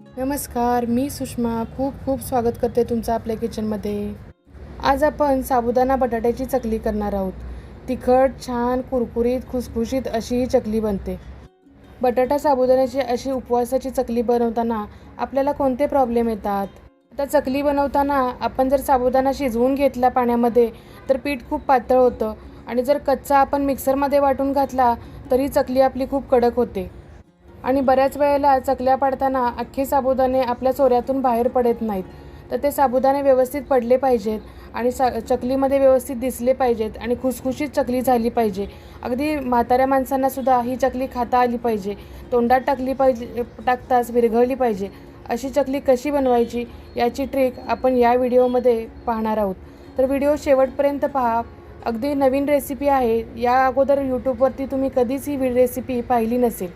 नमस्कार मी सुषमा. खूप खूप स्वागत करते तुमचं आपल्या किचनमध्ये आज आपण साबुदाणा बटाट्याची चकली करणार आहोत. तिखट छान कुरकुरीत खुसखुशीत अशी ही चकली बनते. बटाटा साबुदाण्याची अशी उपवासाची चकली बनवताना आपल्याला कोणते प्रॉब्लेम येतात? आता चकली बनवताना आपण जर साबुदाणा शिजवून घेतला पाण्यामध्ये तर पीठ खूप पातळ होतं. आणि जर कच्चा आपण मिक्सरमध्ये वाटून घातला तरी चकली आपली खूप कडक होते. आणि बऱ्याच वेळेला चकल्या पाडताना अख्खे साबुदाणे आपल्या चोऱ्यातून बाहेर पडत नाहीत. तर ते साबुदाणे व्यवस्थित पडले पाहिजेत आणि सा चकलीमध्ये व्यवस्थित दिसले पाहिजेत आणि खुसखुशीत चकली झाली पाहिजे. अगदी म्हाताऱ्या माणसांनासुद्धा ही चकली खाता आली पाहिजे. तोंडात टाकली पाहिजे टाकताच विरघळली पाहिजे. अशी चकली कशी बनवायची याची ट्रिक आपण या व्हिडिओमध्ये पाहणार आहोत. तर व्हिडिओ शेवटपर्यंत पहा. अगदी नवीन रेसिपी आहे. या अगोदर यूट्यूबवरती तुम्ही कधीच ही रेसिपी पाहिली नसेल.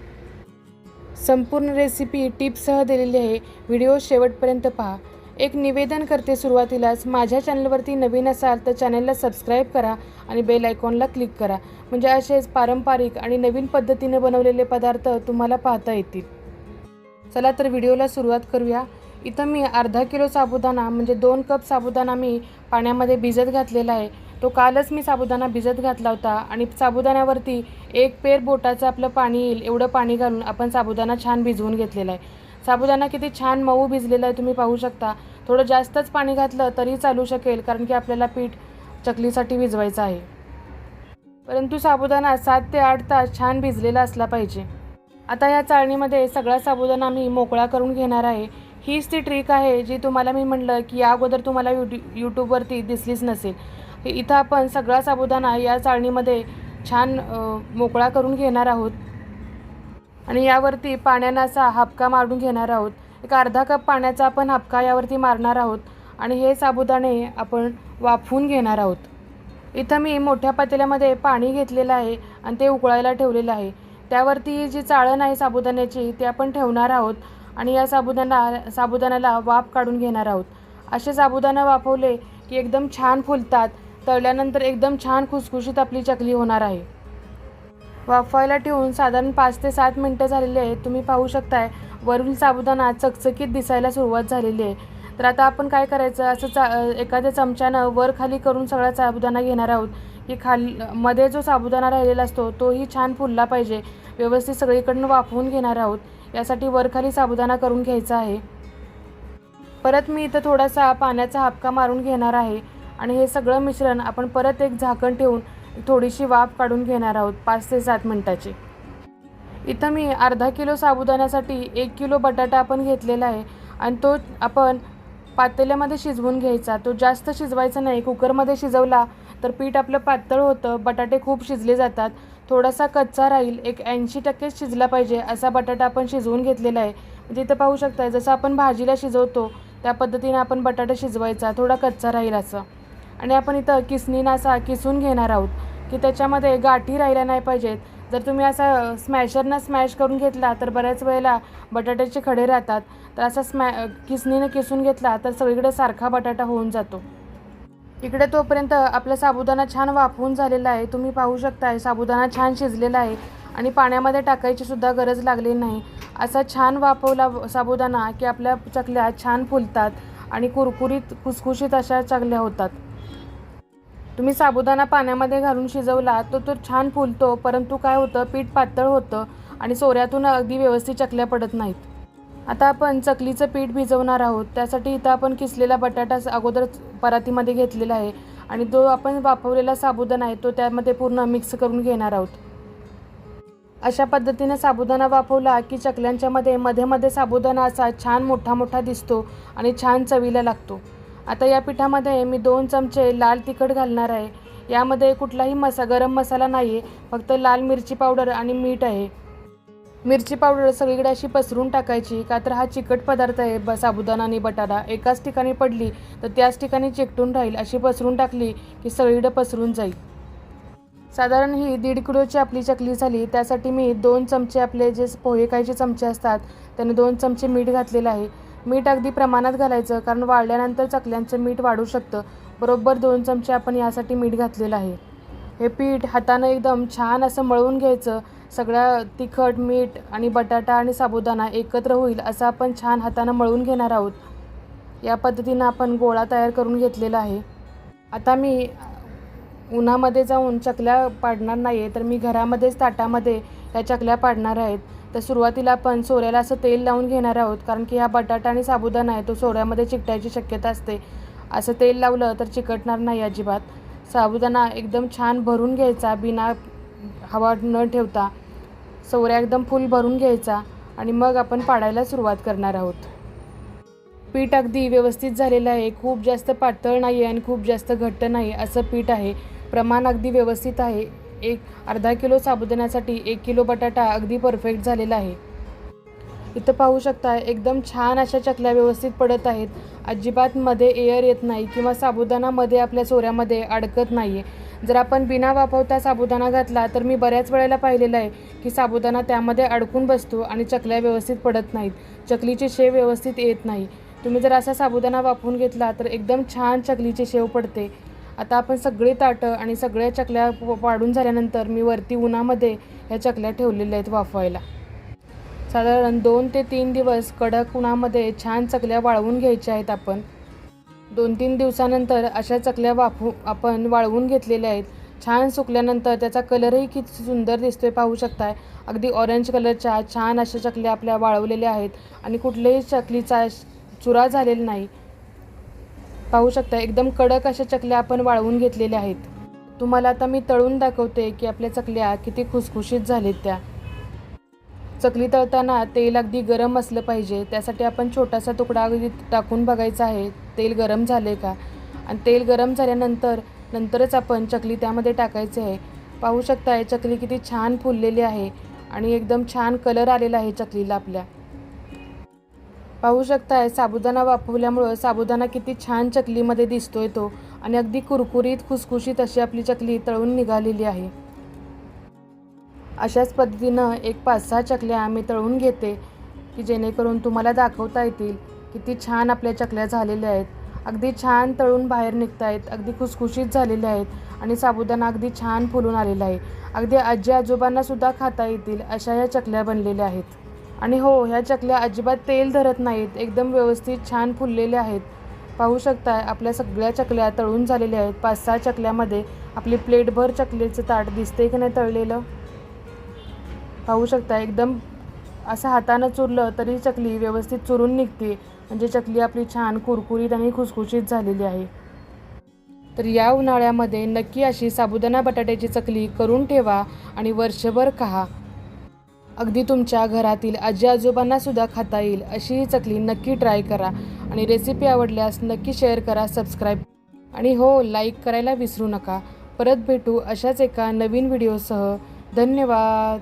संपूर्ण रेसिपी टिप्ससह दिलेली आहे. व्हिडिओ शेवटपर्यंत पहा. एक निवेदन करते सुरुवातीलाच माझ्या चॅनलवरती नवीन असाल तर चॅनलला सबस्क्राईब करा आणि बेल आयकॉनला क्लिक करा. म्हणजे असेच पारंपरिक आणि नवीन पद्धतीने बनवलेले पदार्थ तुम्हाला पाहता येतील. चला तर व्हिडिओला सुरुवात करूया. इथं मी अर्धा किलो साबुदाणा म्हणजे दोन कप साबुदाणा मी पाण्यामध्ये भिजत घातलेला आहे. तो कालच मी साबुदाणा भिजत घातला होता आणि साबुदाण्यावरती एक पेर बोटाचं आपलं पाणी येईल एवढं पाणी घालून आपण साबुदाणा छान भिजवून घेतलेला आहे. साबुदाणा किती छान मऊ भिजलेला आहे तुम्ही पाहू शकता. थोडं जास्तच पाणी घातलं तरी चालू शकेल कारण की आपल्याला पीठ चकलीसाठी भिजवायचं आहे. परंतु साबुदाणा सात ते आठ तास छान भिजलेला असला पाहिजे. आता या चाळणीमध्ये सगळा साबुदाणा मी मोकळा करून घेणार आहे. हीच ती ट्रिक आहे जी तुम्हाला मी म्हटलं की या अगोदर तुम्हाला युट्यू यूट्यूबवरती दिसलीच नसेल. इथं आपण सगळा साबुदाणा या चाळणीमध्ये छान मोकळा करून घेणार आहोत. आणि यावरती पाण्यानं असा हापका मारून घेणार आहोत. एक अर्धा कप पाण्याचा आपण हापका यावरती मारणार आहोत आणि हे साबुदाणे आपण वाफवून घेणार आहोत. इथं मी मोठ्या पातेल्यामध्ये पाणी घेतलेलं आहे आणि ते उकळायला ठेवलेलं आहे. त्यावरती जी चाळण आहे साबुदाण्याची ते आपण ठेवणार आहोत आणि या साबुदाणा साबुदाण्याला वाफ काढून घेणार आहोत. असे साबुदाणा वाफवले की एकदम छान फुलतात. तळल्यानंतर एकदम छान खुसखुशीत आपली चकली होणार आहे. वाफवायला ठेवून साधारण पाच ते सात मिनटं झालेली आहेत. तुम्ही पाहू शकताय वरील साबुदाणा चकचकीत दिसायला सुरुवात झालेली आहे. तर आता आपण काय करायचं? असं चा एखाद्या चमच्यानं वर खाली करून सगळा साबुदाणा घेणार आहोत. की खाल मध्ये जो साबुदाणा राहिलेला असतो तोही छान फुलला पाहिजे. व्यवस्थित सगळीकडनं वाफवून घेणार आहोत. यासाठी वरखाली साबुदाणा करून घ्यायचा आहे. परत मी इथं थोडासा पाण्याचा हापका मारून घेणार आहे. आणि हे सगळं मिश्रण आपण परत एक झाकण ठेवून थोडीशी वाफ काढून घेणार आहोत पाच ते सात मिनटाची. इथं मी अर्धा किलो साबुदाण्यासाठी एक किलो बटाटा आपण घेतलेला आहे आणि तो आपण पातेल्यामध्ये शिजवून घ्यायचा. तो जास्त शिजवायचा नाही कुकरमध्ये शिजवला तर पीठ आपलं पातळ होतं बटाटे खूप शिजले जातात. थोडासा कच्चा राहील एक ऐंशी टक्केच शिजला पाहिजे असा बटाटा आपण शिजवून घेतलेला आहे. म्हणजे इथं पाहू शकता जसं आपण भाजीला शिजवतो त्या पद्धतीने आपण बटाटा शिजवायचा थोडा कच्चा राहील असं. आणि आपण इथं किसनीन असा किसून घेणार आहोत की त्याच्यामध्ये गाठी राहिल्या नाही पाहिजेत. जर तुम्ही असा स्मॅशरनं स्मॅश करून घेतला तर बऱ्याच वेळेला बटाट्याचे खडे राहतात. तर असा स्मॅ किसनीनं किसून घेतला तर सगळीकडे सारखा बटाटा होऊन जातो. इकडे तोपर्यंत आपला साबुदाणा छान वाफवून झालेला आहे. तुम्ही पाहू शकताय साबुदाणा छान शिजलेला आहे आणि पाण्यामध्ये टाकायची सुद्धा गरज लागली नाही. असा छान वाफवला साबुदाणा की आपल्या चकल्या छान फुलतात आणि कुरकुरीत खुसखुशीत अशा चकल्या होतात. तुम्ही साबुदाणा पाण्यामध्ये घालून शिजवला तो तो छान फुलतो परंतु काय होतं पीठ पातळ होतं आणि सोऱ्यातून अगदी व्यवस्थित चकल्या पडत नाहीत. आता आपण चकलीचं पीठ भिजवणार आहोत. त्यासाठी इथं आपण किसलेला बटाटा अगोदर परातीमध्ये घेतलेला आहे आणि जो आपण वापरलेला साबुदाणा आहे तो त्यामध्ये पूर्ण मिक्स करून घेणार आहोत. अशा पद्धतीने साबुदाणा वापरला की चकल्यांच्यामध्ये मध्ये मध्ये साबुदाणा असा छान मोठा मोठा दिसतो आणि छान चवीला लागतो. आता या पिठामध्ये मी दोन चमचे लाल तिखट घालणार आहे. यामध्ये कुठलाही मसा गरम मसाला नाही आहे फक्त लाल मिरची पावडर आणि मीठ आहे. मिरची पावडर सगळीकडे अशी पसरून टाकायची का तर हा चिकट पदार्थ आहे ब साबुदाणा आणि बटाटा एकाच ठिकाणी पडली तर त्याच ठिकाणी चिकटून राहील अशी पसरून टाकली की सगळीकडे पसरून जाईल. साधारण ही दीड किलोची आपली चकली झाली त्यासाठी मी दोन चमचे आपले जे पोहे खायचे चमचे असतात त्याने दोन चमचे मीठ घातलेलं आहे. मीठ अगदी प्रमाणात घालायचं कारण वाळल्यानंतर चकल्यांचं मीठ वाढू शकतं. बरोबर दोन चमचे आपण यासाठी मीठ घातलेलं आहे. हे पीठ हातानं एकदम छान असं मळवून घ्यायचं. सगळ्या तिखट मीठ आणि बटाटा आणि साबुदाणा एकत्र होईल असं आपण छान हातानं मळून घेणार आहोत. या पद्धतीनं आपण गोळा तयार करून घेतलेला आहे. आता मी उन्हामध्ये जाऊन चकल्या पाडणार नाही आहे तर मी घरामध्येच ताटामध्ये या चकल्या पाडणार आहेत. तर सुरुवातीला आपण सोऱ्याला असं तेल लावून घेणार आहोत कारण की हा बटाटा आणि साबुदाणा आहे तो सोऱ्यामध्ये चिकटायची शक्यता असते. असं तेल लावलं तर चिकटणार नाही अजिबात. साबुदाणा एकदम छान भरून घ्यायचा बिना हवा न ठेवता. सोऱ्या एकदम फुल भरून घ्यायचा आणि मग आपण पाडायला सुरुवात करणार आहोत. पीठ अगदी व्यवस्थित झालेलं आहे. खूप जास्त पातळ नाही आहे आणि खूप जास्त घट्ट नाही असं पीठ आहे. प्रमाण अगदी व्यवस्थित आहे. एक अर्धा किलो साबुदाण्यासाठी एक किलो बटाटा अगदी परफेक्ट झालेला आहे. इथं पाहू शकता एकदम छान अशा चकल्या व्यवस्थित पडत आहेत. अजिबात मध्ये एअर येत नाही किंवा साबुदाणामध्ये आपल्या सोऱ्यामध्ये अडकत नाही आहे जर आपण बिना वापरता साबुदाणा घातला तर मी बऱ्याच वेळेला पाहिलेलं आहे की साबुदाणा त्यामध्ये अडकून बसतो आणि चकल्या व्यवस्थित पडत नाहीत. चकलीची शेव व्यवस्थित येत नाही. तुम्ही जर असा साबुदाणा वापरून घेतला तर एकदम छान चकलीची शेव पडते. आता आपण सगळी ताटं आणि सगळ्या चकल्या प- पाडून झाल्यानंतर मी वरती उन्हामध्ये ह्या चकल्या ठेवलेल्या आहेत वाफवायला. साधारण दोन ते तीन दिवस कडक उन्हामध्ये छान चकल्या वाळवून घ्यायच्या आहेत आपण. दोन तीन दिवसानंतर अशा चकल्या वाफू आपण वाळवून घेतलेल्या आहेत. छान सुकल्यानंतर त्याचा कलरही किती सुंदर दिसतोय पाहू शकताय. अगदी ऑरेंज कलरच्या छान अशा चकल्या आपल्या वाळवलेल्या आहेत आणि कुठल्याही चकलीचा चुरा झालेला नाही. पाहू शकता एकदम कडक अशा चकल्या आपण वाळवून घेतलेल्या आहेत. तुम्हाला आता मी तळून दाखवते की आपल्या चकल्या किती खुसखुशीत झालेत त्या. चकली तळताना तेल अगदी गरम असलं पाहिजे त्यासाठी आपण छोटासा तुकडा अगदी टाकून बघायचा आहे तेल गरम झाले का? आणि तेल गरम झाल्यानंतर नंतरच आपण चकली त्यामध्ये टाकायचे आहे. पाहू शकताय चकली किती छान फुललेली आहे आणि एकदम छान कलर आलेला आहे चकलीला आपल्या. पाहू शकताय साबुदाणा वापरल्यामुळं साबुदाणा किती छान चकलीमध्ये दिसतोय तो. आणि अगदी कुरकुरीत खुसखुशीत अशी आपली चकली तळून निघालेली आहे. अशाच पद्धतीनं एक पाच सहा चकल्या आम्ही तळून घेते की जेणेकरून तुम्हाला दाखवता येतील किती छान आपल्या चकल्या झालेल्या आहेत. अगदी छान तळून बाहेर निघत आहेत अगदी खुसखुशीत झालेल्या आहेत आणि साबुदाणा अगदी छान फुलून आलेला आहे. अगदी आजी आजोबांना सुद्धा खाता येतील अशा या चकल्या बनलेल्या आहेत. आणि हो ह्या चकल्या अजिबात तेल धरत नाहीत. एकदम व्यवस्थित छान फुललेल्या आहेत. पाहू शकताय आपल्या सगळ्या चकल्या तळून झालेल्या आहेत. पाच सहा चकल्यामध्ये आपली प्लेटभर चकलीचं ताट दिसते की नाही तळलेलं? पाहू शकता एकदम असं हातानं चुरलं तरी चकली व्यवस्थित चुरून निघते. म्हणजे चकली आपली छान कुरकुरीत आणि खुसखुशीत झालेली आहे. तर या उन्हाळ्यामध्ये नक्की अशी साबुदाणा बटाट्याची चकली करून ठेवा आणि वर्षभर खा. अगदी तुमच्या घरातील आजी आजोबांना सुद्धा खाता येईल अशी ही चकली नक्की ट्राय करा. आणि रेसिपी आवडल्यास नक्की शेअर करा सबस्क्राईब आणि हो लाईक करायला विसरू नका. परत भेटू अशाच एका नवीन व्हिडिओसह धन्यवाद.